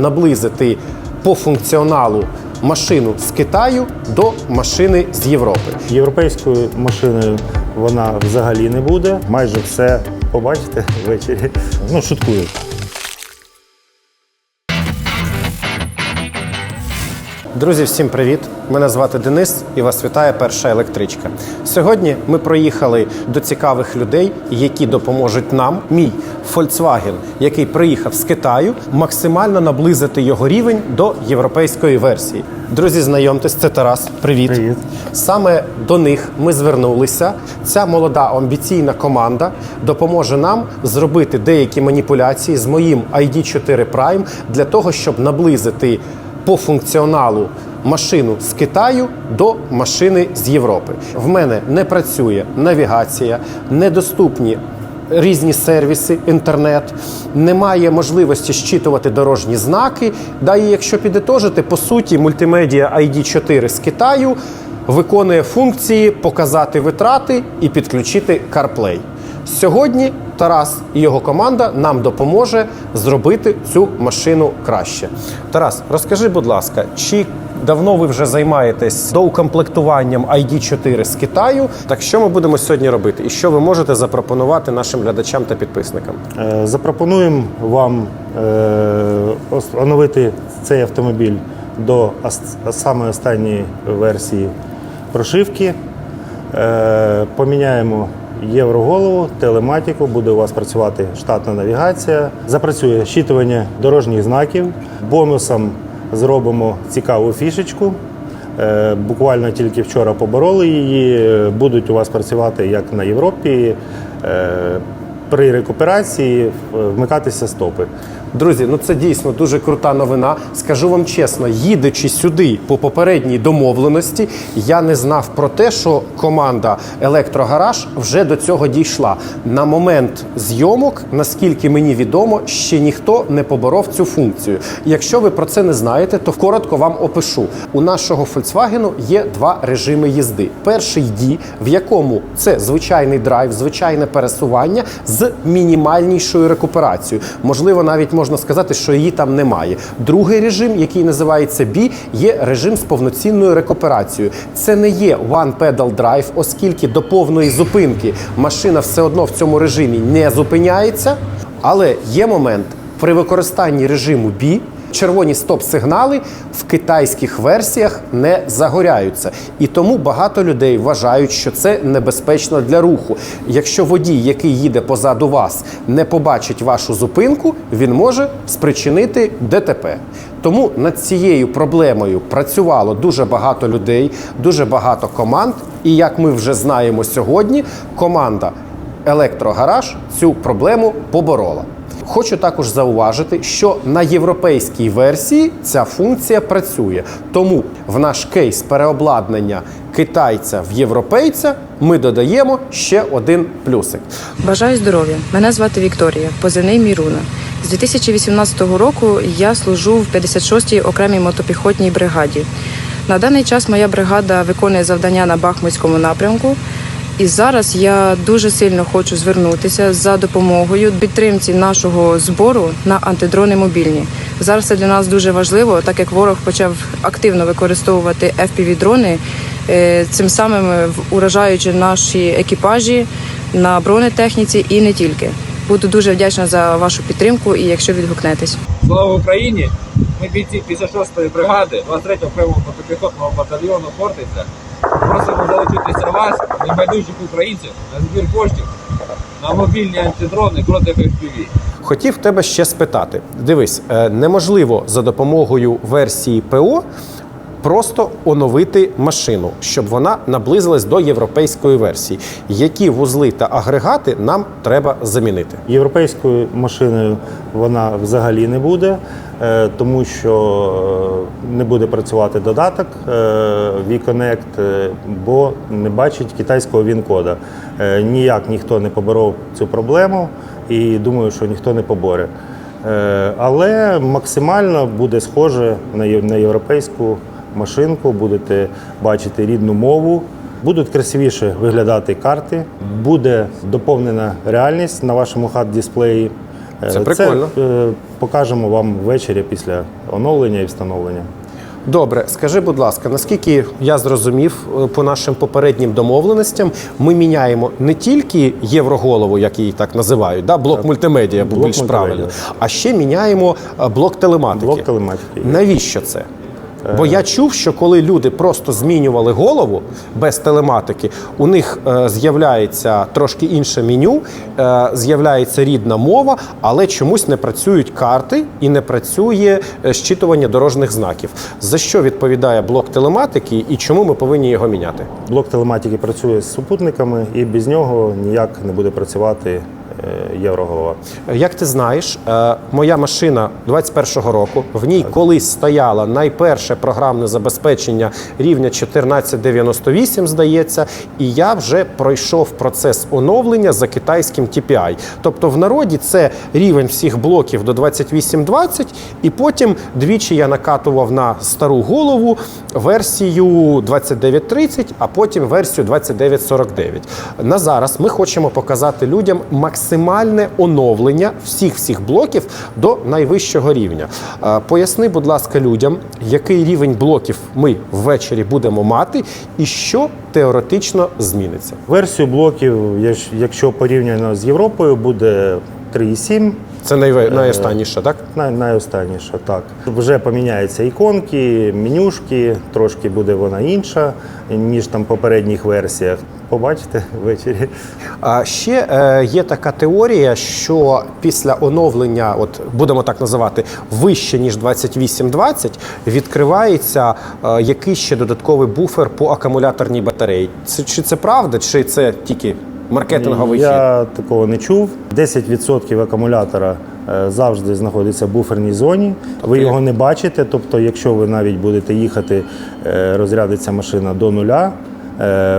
наблизити по функціоналу машину з Китаю до машини з Європи. Європейською машиною вона взагалі не буде. Майже все побачите ввечері. Ну, шуткую. Друзі, всім привіт! Мене звати Денис і вас вітає перша електричка. Сьогодні ми проїхали до цікавих людей, які допоможуть нам, мій Volkswagen, який приїхав з Китаю, максимально наблизити його рівень до європейської версії. Друзі, знайомтесь, це Тарас. Привіт. Привіт. Саме до них ми звернулися. Ця молода амбіційна команда допоможе нам зробити деякі маніпуляції з моїм ID4 Prime для того, щоб наблизити по функціоналу машину з Китаю до машини з Європи. В мене не працює навігація, недоступні різні сервіси, інтернет, немає можливості щитувати дорожні знаки. Да і якщо підітожити, по суті, мультимедіа ID4 з Китаю виконує функції показати витрати і підключити CarPlay. Сьогодні Тарас і його команда нам допоможе зробити цю машину краще. Тарас, розкажи, будь ласка, чи давно ви вже займаєтесь доукомплектуванням ID4 з Китаю? Так що ми будемо сьогодні робити? І що ви можете запропонувати нашим глядачам та підписникам? Е, Запропонуємо вам е, оновити цей автомобіль до саме останньої версії прошивки. Е, Поміняємо євроголову, телематику, буде у вас працювати штатна навігація. Запрацює щитування дорожніх знаків. Бонусом зробимо цікаву фішечку. Е, Буквально тільки вчора побороли її. Будуть у вас працювати як на Європі. Е, При рекуперації вмикатися стопи. Друзі, ну це дійсно дуже крута новина. Скажу вам чесно, їдучи сюди по попередній домовленості, я не знав про те, що команда Електрогараж вже до цього дійшла. На момент зйомок, наскільки мені відомо, ще ніхто не поборов цю функцію. Якщо ви про це не знаєте, то коротко вам опишу. У нашого Volkswagen є два режими їзди. Перший D, в якому це звичайний драйв, звичайне пересування з мінімальнішою рекуперацією. Можливо, навіть можна сказати, що її там немає. Другий режим, який називається B, є режим з повноцінною рекуперацією. Це не є one pedal drive, оскільки до повної зупинки машина все одно в цьому режимі не зупиняється. Але є момент при використанні режиму B Червоні стоп-сигнали в китайських версіях не загоряються, і тому багато людей вважають, що це небезпечно для руху. Якщо водій, який їде позаду вас, не побачить вашу зупинку, він може спричинити ДТП. Тому над цією проблемою працювало дуже багато людей, дуже багато команд. І як ми вже знаємо сьогодні, команда Електрогараж цю проблему поборола. Хочу також зауважити, що на європейській версії ця функція працює. Тому в наш кейс переобладнання китайця в європейця ми додаємо ще один плюсик. Бажаю здоров'я. Мене звати Вікторія, позивний Міруна. З 2018 року я служу в 56-й окремій мотопіхотній бригаді. На даний час моя бригада виконує завдання на Бахмутському напрямку. І зараз я дуже сильно хочу звернутися за допомогою підтримці нашого збору на антидрони мобільні. Зараз це для нас дуже важливо, так як ворог почав активно використовувати fpv дрони е, цим самим уражаючи наші екіпажі на бронетехніці і не тільки. Буду дуже вдячна за вашу підтримку і якщо відгукнетесь. Слава Україні! Ми бійці 56-ї бригади 23-го окремого мотопіхотного батальйону Хортиця. Просимо залучитися вас, небайдужих українців, на збір коштів на мобільні антидрони проти FPV. Хотів тебе ще спитати: дивись, е, неможливо за допомогою версії ПО. Просто оновити машину, щоб вона наблизилась до європейської версії. Які вузли та агрегати нам треба замінити? Європейською машиною вона взагалі не буде, е, тому що е, не буде працювати додаток е, VConnect, бо не бачить китайського він-кода. Ніяк ніхто не поборов цю проблему і думаю, що ніхто не поборе. Але максимально буде схоже на європейську машинку, будете бачити рідну мову. Будуть красивіше виглядати карти, буде доповнена реальність на вашому хат-дисплеї. Е, Це прикольно. е, покажемо вам ввечері після оновлення і встановлення. Добре, скажи, будь ласка, наскільки я зрозумів е, по нашим попереднім домовленостям, ми міняємо не тільки євроголову, як її так називають, да, блок мультимедіа, бо Блок більш мультимедіа. правильно, а ще міняємо е, блок телематики. Блок телематики. Навіщо це? Бо я чув, що коли люди просто змінювали голову без телематики, у них е, з'являється трошки інше меню, е, з'являється рідна мова, але чомусь не працюють карти і не працює е, щитування дорожніх знаків. За що відповідає блок телематики і чому ми повинні його міняти? Блок телематики працює з супутниками, і без нього ніяк не буде працювати євроголова. Як ти знаєш, е, моя машина 21-го року, в ній колись стояло найперше програмне забезпечення рівня 1498, здається, і я вже пройшов процес оновлення за китайським TPI. Тобто в народі це рівень всіх блоків до 2820, і потім двічі я накатував на стару голову версію 2930, а потім версію 2949. На зараз ми хочемо показати людям максимальне оновлення всіх всіх блоків до найвищого рівня. Е, Поясни, будь ласка, людям, який рівень блоків ми ввечері будемо мати, і що теоретично зміниться. Версію блоків, якщо порівняно з Європою, буде 3,7. Це найве- найостанніше, так? Най- найостанніше, так. Вже поміняються іконки, менюшки, трошки буде вона інша, ніж там в попередніх версіях. Побачите ввечері. А ще е, є така теорія, що після оновлення, от будемо так називати, вище ніж 2820, відкривається е, якийсь ще додатковий буфер по акумуляторній батареї. Це чи це правда, чи це тільки маркетинговий хід? Я такого не чув. 10% акумулятора е, завжди знаходиться в буферній зоні. Ви як- його не бачите. Тобто, якщо ви навіть будете їхати, е, розрядиться машина до нуля,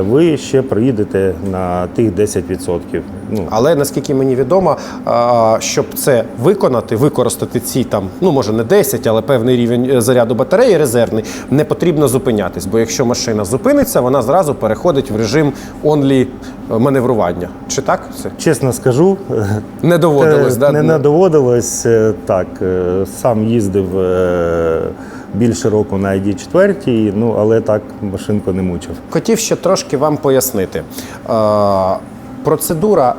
ви ще проїдете на тих 10%. Ну, Але наскільки мені відомо, щоб це виконати, використати ці там, ну може не 10, але певний рівень е, заряду батареї резервний, не потрібно зупинятись. Бо якщо машина зупиниться, вона зразу переходить в режим онлі маневрування. Чи так це? Чесно скажу, Не доводилось, Е, да? Не, не доводилось. е, Так, е, сам їздив е, більше року на ID4, ну, але так машинку не мучив. Хотів ще трошки вам пояснити. Е, процедура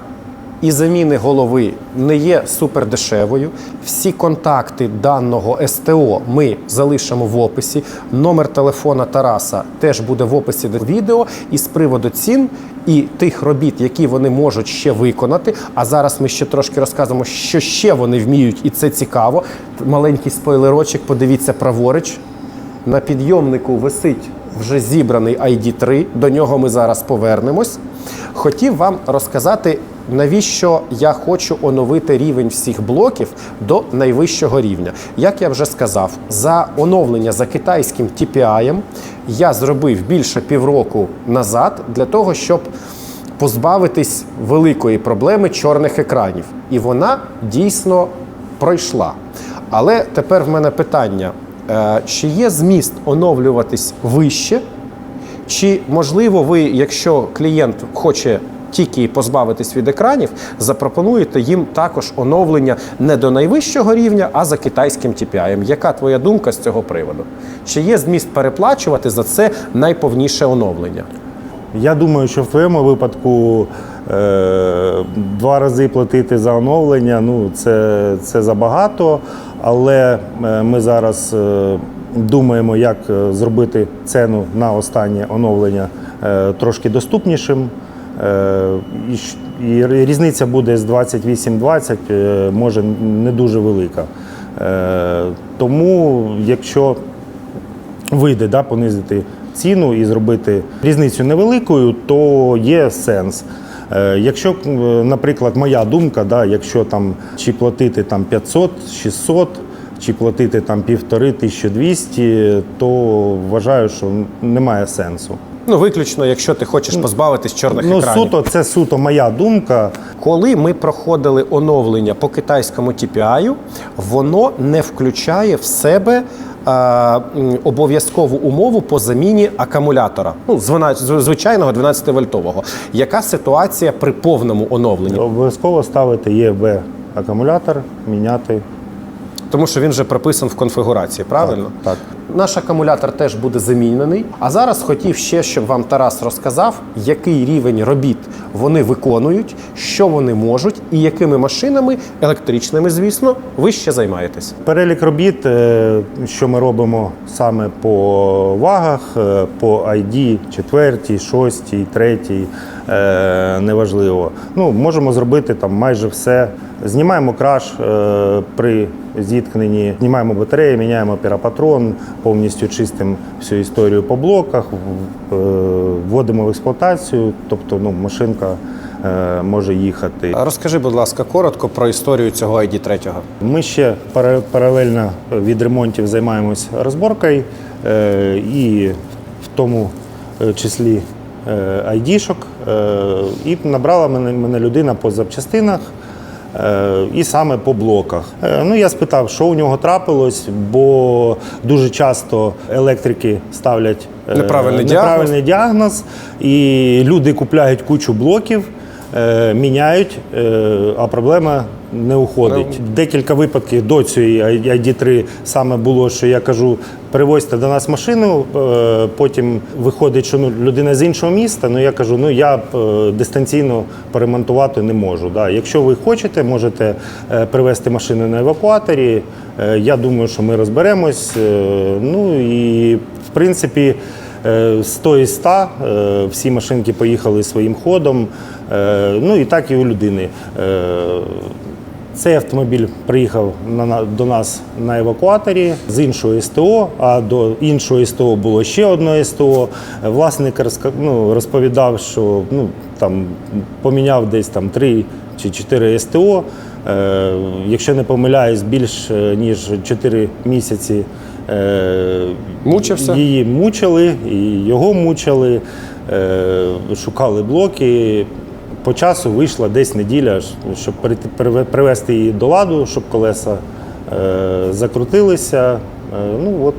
і заміни голови не є супердешевою. Всі контакти даного СТО ми залишимо в описі. Номер телефона Тараса теж буде в описі до відео. І з приводу цін і тих робіт, які вони можуть ще виконати. А зараз ми ще трошки розказуємо, що ще вони вміють, і це цікаво. Маленький спойлерочок, подивіться праворуч. На підйомнику висить вже зібраний ID3, до нього ми зараз повернемось. Хотів вам розказати, навіщо я хочу оновити рівень всіх блоків до найвищого рівня. Як я вже сказав, за оновлення за китайським TPI я зробив більше півроку назад для того, щоб позбавитись великої проблеми чорних екранів. І вона дійсно пройшла. Але тепер в мене питання: е, чи є зміст оновлюватись вище? Чи можливо ви, якщо клієнт хоче тільки позбавитись від екранів, запропонуєте їм також оновлення не до найвищого рівня, а за китайським TPI? Яка твоя думка з цього приводу? Чи є зміст переплачувати за це найповніше оновлення? Я думаю, що в твоєму випадку е, два рази платити за оновлення ну, це, це забагато. Але е, ми зараз е, думаємо, як е, зробити ціну на останнє оновлення трошки доступнішим. Е, і, різниця буде з 28-20, е, може не дуже велика. Е, тому, якщо вийде да, понизити ціну і зробити різницю невеликою, то є сенс. Якщо, наприклад, моя думка, да, якщо там чи платити там 500, 600, чи платити там півтори 1200, то вважаю, що немає сенсу. Ну, виключно, якщо ти хочеш позбавитись чорних Ну, екранів. суто, це суто моя думка. Коли ми проходили оновлення по китайському TPI, воно не включає в себе е, обов'язкову умову по заміні акумулятора, ну, звина- з- звичайного 12 вольтового. Яка ситуація при повному оновленні? Обов'язково ставити ЄВБ акумулятор міняти. Тому що він вже прописан в конфігурації, правильно? Так. Наш акумулятор теж буде замінений. А зараз хотів ще, щоб вам Тарас розказав, який рівень робіт вони виконують, що вони можуть і якими машинами, електричними, звісно, ви ще займаєтесь. Перелік робіт, е, що ми робимо саме по вагах, е, по ID 4, 6, 3, е, неважливо. Ну, можемо зробити там майже все. Знімаємо краш е, при зіткненні, знімаємо батареї, міняємо піропатрон, повністю чистимо всю історію по блоках, е, вводимо в експлуатацію, тобто ну, машинка е, може їхати. Розкажи, будь ласка, коротко про історію цього ID3. Ми ще паралельно від ремонтів займаємось розборкою е, і в тому е, числі е. Е, і набрала мене, мене людина по запчастинах. е, І саме по блоках. Е, Ну, я спитав, що у нього трапилось, бо дуже часто електрики ставлять неправильний, Неправильний діагноз. діагноз, і люди купляють кучу блоків, е, міняють, е, а проблема не уходить. Декілька випадків до цієї ID3 саме було, що я кажу, привозьте до нас машину, е, потім виходить, що ну, людина з іншого міста, ну я кажу, ну я е, дистанційно поремонтувати не можу. Да. Якщо ви хочете, можете е, привезти машину на евакуаторі. Е, Я думаю, що ми розберемось. Е, Ну і в принципі. Е, З тої ста е, всі машинки поїхали своїм ходом. Е, Ну і так і у людини. Е, Цей автомобіль приїхав на, на- до нас на евакуаторі з іншого СТО, а до іншого СТО було ще одне СТО. Е, Власник ну, розповідав, що ну, там, поміняв десь там три чи чотири СТО. Е, якщо не помиляюсь, більш ніж 4 місяці. Е, Мучився? Її мучили, і його мучили, е, шукали блоки. По часу вийшла десь неділя, щоб привести її до ладу, щоб колеса е, закрутилися. Ну от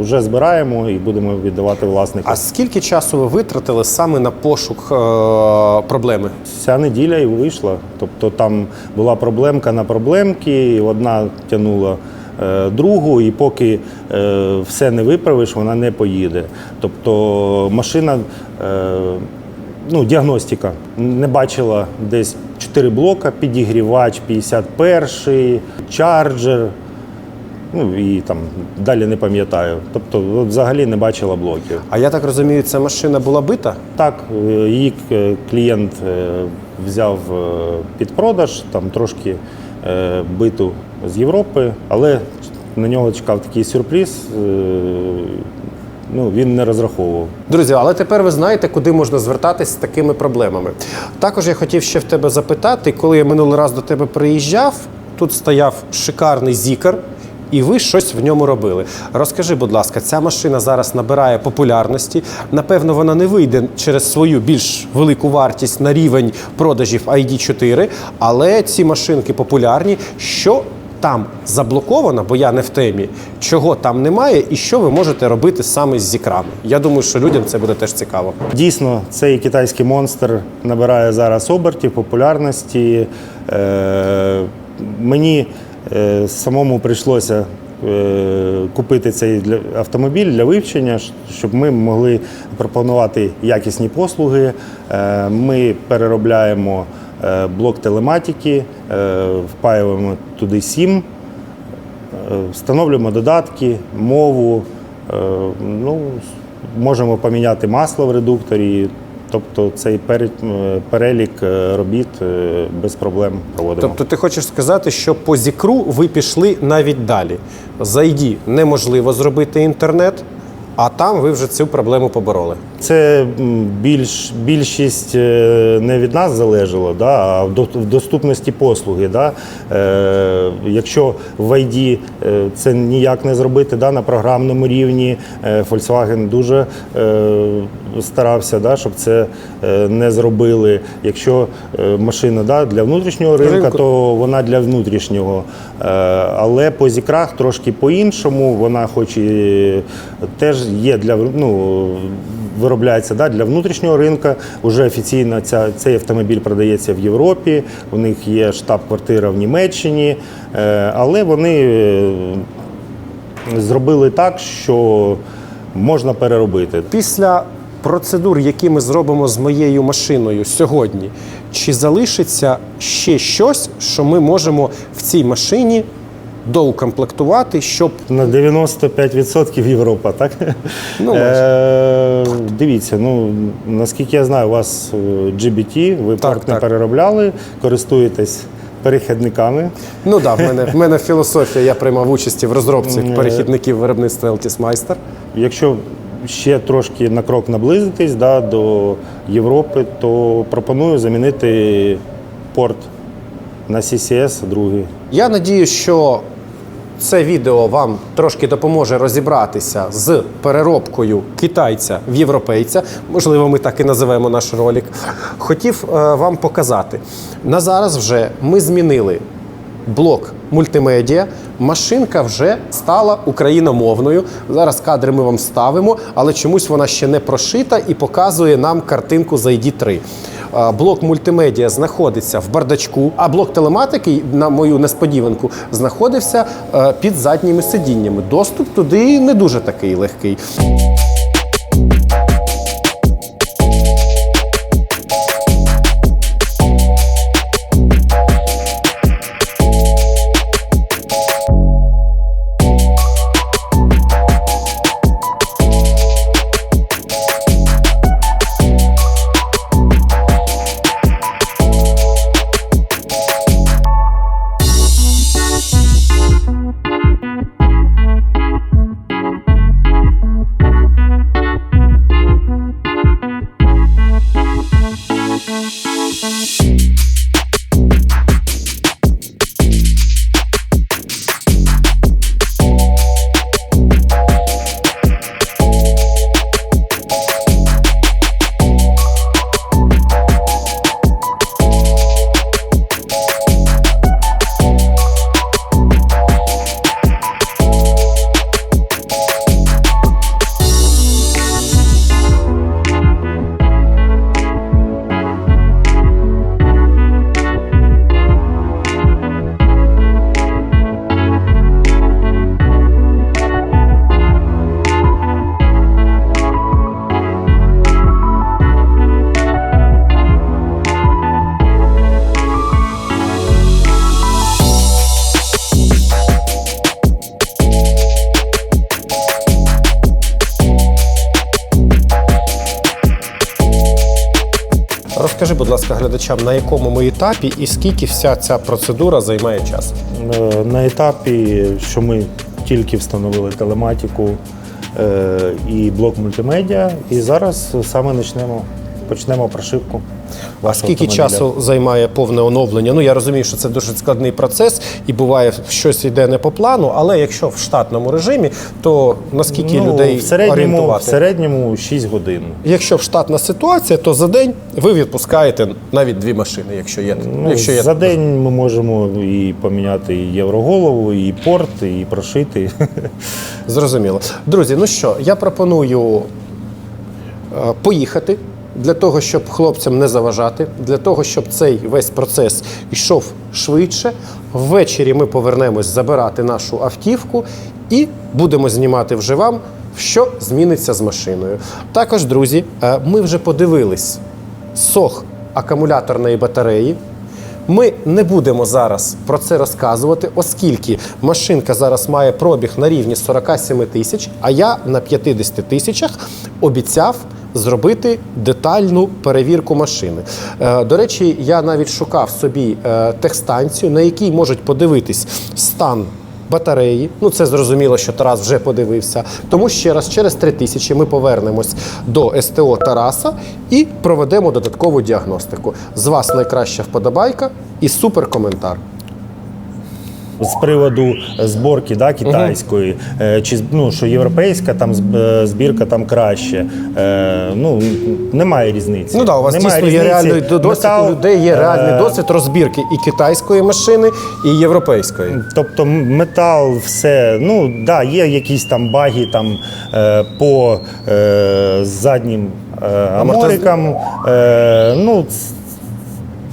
вже збираємо і будемо віддавати власнику. А скільки часу ви витратили саме на пошук проблеми? Ця неділя і вийшла. Тобто там була проблемка на проблемки, і одна тягнула другу, і поки е, все не виправиш, вона не поїде. Тобто машина, е, ну, діагностика, не бачила десь 4 блока, підігрівач 51, чарджер. Ну і там далі не пам'ятаю. Тобто, взагалі не бачила блоків. А я так розумію, ця машина була бита? Так, е, її е, клієнт е, взяв е, під продаж, там трошки е, биту з Європи, але на нього чекав такий сюрприз. е, Ну, він не розраховував. Друзі, але тепер ви знаєте, куди можна звертатись з такими проблемами. Також я хотів ще в тебе запитати, коли я минулий раз до тебе приїжджав, тут стояв шикарний зікар. І ви щось в ньому робили. Розкажи, будь ласка, ця машина зараз набирає популярності. Напевно, вона не вийде через свою більш велику вартість на рівень продажів ID4, але ці машинки популярні. Що там заблоковано, бо я не в темі, чого там немає, і що ви можете робити саме з зікрами. Я думаю, що людям це буде теж цікаво. Дійсно, цей китайський монстр набирає зараз обертів, популярності. Е, мені самому прийшлося е, купити цей автомобіль для вивчення, щоб ми могли пропонувати якісні послуги. Е, ми переробляємо е, блок телематики, е, впаюємо туди сім. Е, Встановлюємо додатки, мову, е, ну, можемо поміняти масло в редукторі. Тобто цей е, перелік е, робіт е, без проблем проводимо. Тобто, ти хочеш сказати, що по зікру ви пішли навіть далі. Зайді неможливо зробити інтернет, а там ви вже цю проблему побороли. Це більш, більшість е, не від нас залежало, да, а в до- в доступності послуги. Да. Е, якщо в ID е, це ніяк не зробити да, на програмному рівні, е, Volkswagen дуже е, старався, да, щоб це не зробили. Якщо машина да, для внутрішнього ринку, Ринку. то вона для внутрішнього. Е, Але по зікрах трошки по-іншому. Вона хоч і теж є для ну, виробляється да, для внутрішнього ринку. Уже офіційно ця, цей автомобіль продається в Європі. У них є штаб-квартира в Німеччині, е, але вони е, зробили так, що можна переробити. Після процедур, які ми зробимо з моєю машиною сьогодні, чи залишиться ще щось, що ми можемо в цій машині доукомплектувати, щоб На 95% Європа, так? Ну, е, дивіться, ну наскільки я знаю, у вас е, GBT, ви Так, порт не переробляли, користуєтесь перехідниками. ну да, в мене в мене філософія. Я приймав участь в розробці Е. перехідників виробництва Altis Meister. Якщо ще трошки на крок наблизитись да, до Європи, то пропоную замінити порт на CCS другий. Я надію, що це відео вам трошки допоможе розібратися з переробкою китайця в європейця. Можливо, ми так і називаємо наш ролик. Хотів е, вам показати. На зараз вже ми змінили блок мультимедіа. Машинка вже стала україномовною. Зараз кадри ми вам ставимо, але чомусь вона ще не прошита і показує нам картинку з ID3. Блок мультимедіа знаходиться в бардачку, а блок телематики, на мою несподіванку, знаходився е, під задніми сидіннями. Доступ туди не дуже такий легкий. Розкажи, будь ласка, глядачам, на якому ми етапі і скільки вся ця процедура займає часу? Е, На етапі, що ми тільки встановили телематику е, і блок мультимедіа, і зараз саме почнемо, почнемо прошивку. А скільки часу займає повне оновлення? Ну я розумію, що це дуже складний процес і буває щось йде не по плану, але якщо в штатному режимі, то наскільки Ну, людей в середньому, в середньому 6 годин. Якщо штатна ситуація, то за день ви відпускаєте навіть дві машини, якщо є. Ну, якщо є за день ми можемо і поміняти і євроголову, і порт, і прошити. Зрозуміло. Друзі, ну що, я пропоную е, поїхати для того, щоб хлопцям не заважати, для того, щоб цей весь процес йшов швидше. Ввечері ми повернемось забирати нашу автівку і будемо знімати вже вам, що зміниться з машиною. Також, друзі, е, ми вже подивились сох акумуляторної батареї. Ми не будемо зараз про це розказувати, оскільки машинка зараз має пробіг на рівні 47 тисяч, а я на 50 тисячах обіцяв зробити детальну перевірку машини. Е, До речі, я навіть шукав собі е, техстанцію, на якій можуть подивитись стан батареї. Ну це зрозуміло, що Тарас вже подивився. Тому ще раз, через три тисячі ми повернемось до СТО Тараса і проведемо додаткову діагностику. З вас найкраща вподобайка і супер коментар. З приводу зборки да, китайської, е, чи ну, що європейська там е, збірка там краще. Е, ну, немає різниці. Ну так, у вас Немає дійсно є реальний досвід, Метал, у людей є реальний досвід розбірки і китайської машини, і європейської. Тобто метал, все, ну да, є якісь там баги там по заднім аморикам. Ну,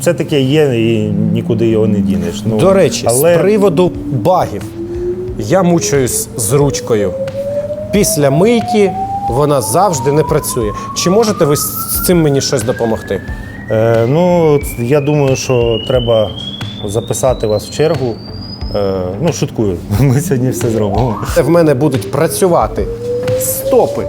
це таке є і нікуди його не дінеш. Ну, До речі, але з приводу багів. Я мучаюсь з ручкою. Після мийки вона завжди не працює. Чи можете ви з цим мені щось допомогти? е, ну, я думаю, що треба записати вас в чергу. Е, ну, шуткую, ми сьогодні все зробимо. В мене будуть працювати стопи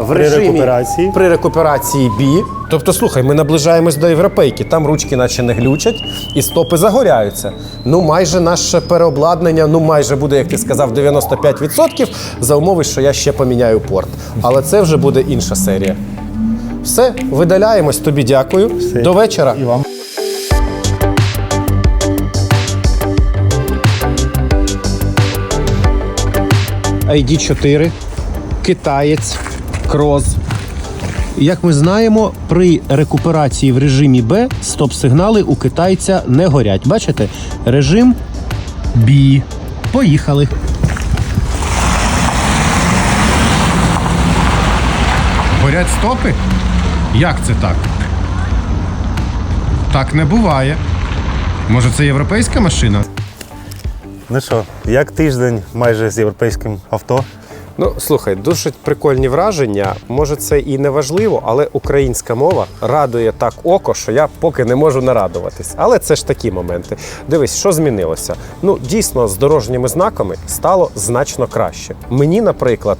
в При режимі рекуперації. при рекуперації бі. Тобто, слухай, ми наближаємось до європейки, там ручки наче не глючать, і стопи загоряються. Ну, майже наше переобладнання, ну майже буде, як ти сказав, 95% за умови, що я ще поміняю порт. Але це вже буде інша серія. Все, видаляємось. Тобі дякую. Все. До вечора. І вам. ID4, китаєць, крос. Як ми знаємо, при рекуперації в режимі B стоп-сигнали у китайця не горять. Бачите? Режим B. Поїхали. Горять стопи? Як це так? Так не буває. Може, це європейська машина? Ну що, як тиждень майже з європейським авто? Ну, слухай, дуже прикольні враження. Може, це і не важливо, але українська мова радує так око, що я поки не можу нарадуватись. Але це ж такі моменти. Дивись, що змінилося. Ну, дійсно, з дорожніми знаками стало значно краще. Мені, наприклад,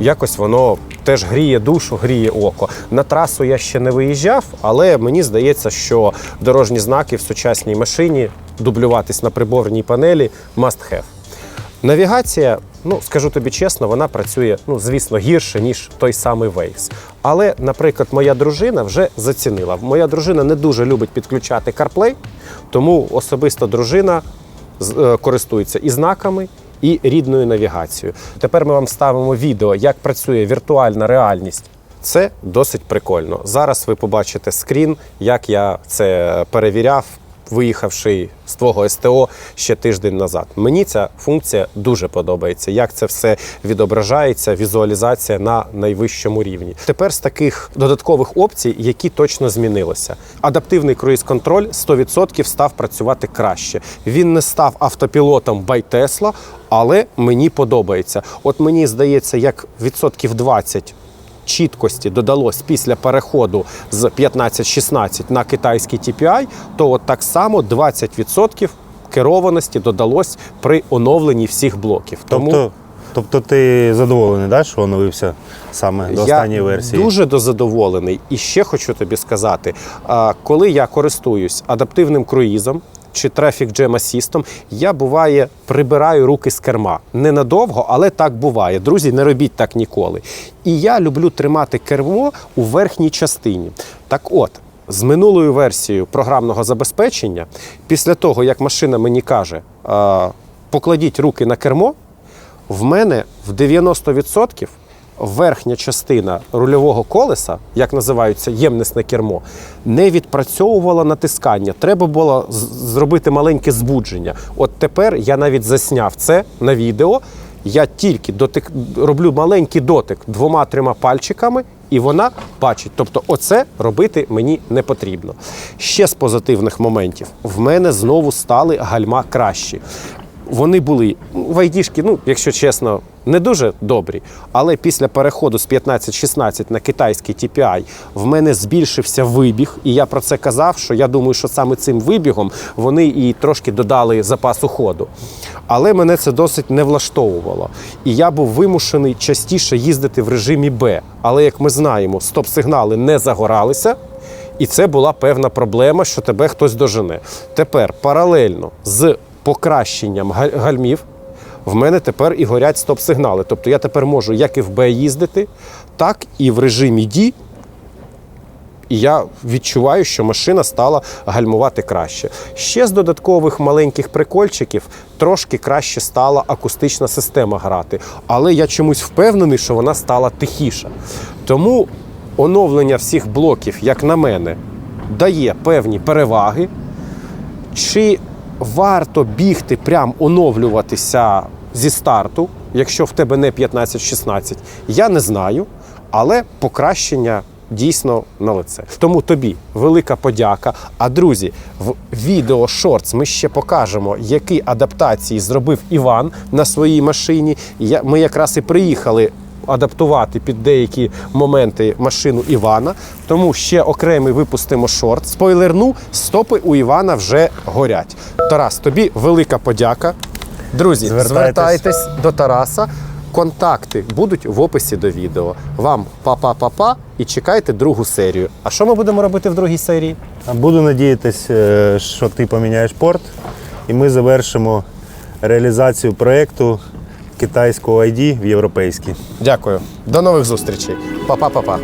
якось воно теж гріє душу, гріє око. На трасу я ще не виїжджав, але мені здається, що дорожні знаки в сучасній машині дублюватись на приборній панелі must have. Навігація, ну скажу тобі чесно, вона працює, ну звісно, гірше ніж той самий Waze. Але, наприклад, моя дружина вже зацінила. Моя дружина не дуже любить підключати CarPlay, тому особисто дружина е, користується і знаками. І рідною навігацією. Тепер ми вам ставимо відео, як працює віртуальна реальність. Це досить прикольно. Зараз ви побачите скрін, як я це перевіряв, виїхавши з твого СТО ще тиждень назад. Мені ця функція дуже подобається. Як це все відображається, візуалізація на найвищому рівні. Тепер з таких додаткових опцій, які точно змінилися. Адаптивний круїз-контроль 100% став працювати краще. Він не став автопілотом Tesla, але мені подобається. От мені здається, як відсотків 20 чіткості додалось після переходу з 15-16 на китайський TPI, то от так само 20% керованості додалось при оновленні всіх блоків. Тобто, тобто ти задоволений, да, що оновився саме до останньої я версії? дуже дозадоволений. І ще хочу тобі сказати: коли я користуюсь адаптивним круїзом. Чи Traffic Jam Assist, я буває прибираю руки з керма. Ненадовго, але так буває. Друзі, не робіть так ніколи. І я люблю тримати кермо у верхній частині. Так от, з минулою версією програмного забезпечення, після того, як машина мені каже, покладіть руки на кермо, в мене в 90% верхня частина рульового колеса, як називаються ємнисне кермо, не відпрацьовувала натискання. Треба було зробити маленьке збудження. От тепер я навіть засняв це на відео. Я тільки дотик, роблю маленький дотик двома-трьома пальчиками, і вона бачить. Тобто, оце робити мені не потрібно. Ще з позитивних моментів в мене знову стали гальма кращі. Вони були в айдішки, ну, якщо чесно, не дуже добрі. Але після переходу з 15-16 на китайський TPI в мене збільшився вибіг. І я про це казав, що я думаю, що саме цим вибігом вони і трошки додали запасу ходу. Але мене це досить не влаштовувало. І я був вимушений частіше їздити в режимі Б. Але як ми знаємо, стоп-сигнали не загоралися. І це була певна проблема, що тебе хтось дожене. Тепер паралельно з покращенням галь- гальмів. В мене тепер і горять стоп-сигнали. Тобто я тепер можу як і в Б їздити, так і в режимі D. І я відчуваю, що машина стала гальмувати краще. Ще з додаткових маленьких прикольчиків трошки краще стала акустична система грати. Але я чомусь впевнений, що вона стала тихіша. Тому оновлення всіх блоків, як на мене, дає певні переваги. Чи варто бігти, прям оновлюватися зі старту, якщо в тебе не 15-16, я не знаю, але покращення дійсно на лице. Тому тобі велика подяка. А друзі, в відео шортс ми ще покажемо, які адаптації зробив Іван на своїй машині. Ми якраз і приїхали адаптувати під деякі моменти машину Івана. Тому ще окремий випустимо шорт. Спойлерну, стопи у Івана вже горять. Тарас, тобі велика подяка. Друзі, Звертайтесь. звертайтесь до Тараса. Контакти будуть в описі до відео. Вам па-па-па-па і чекайте другу серію. А що ми будемо робити в другій серії? Буду надіятись, е, що ти поміняєш порт, і ми завершимо реалізацію проєкту китайського ID в європейський. Дякую. До нових зустрічей. Па-па-па-па.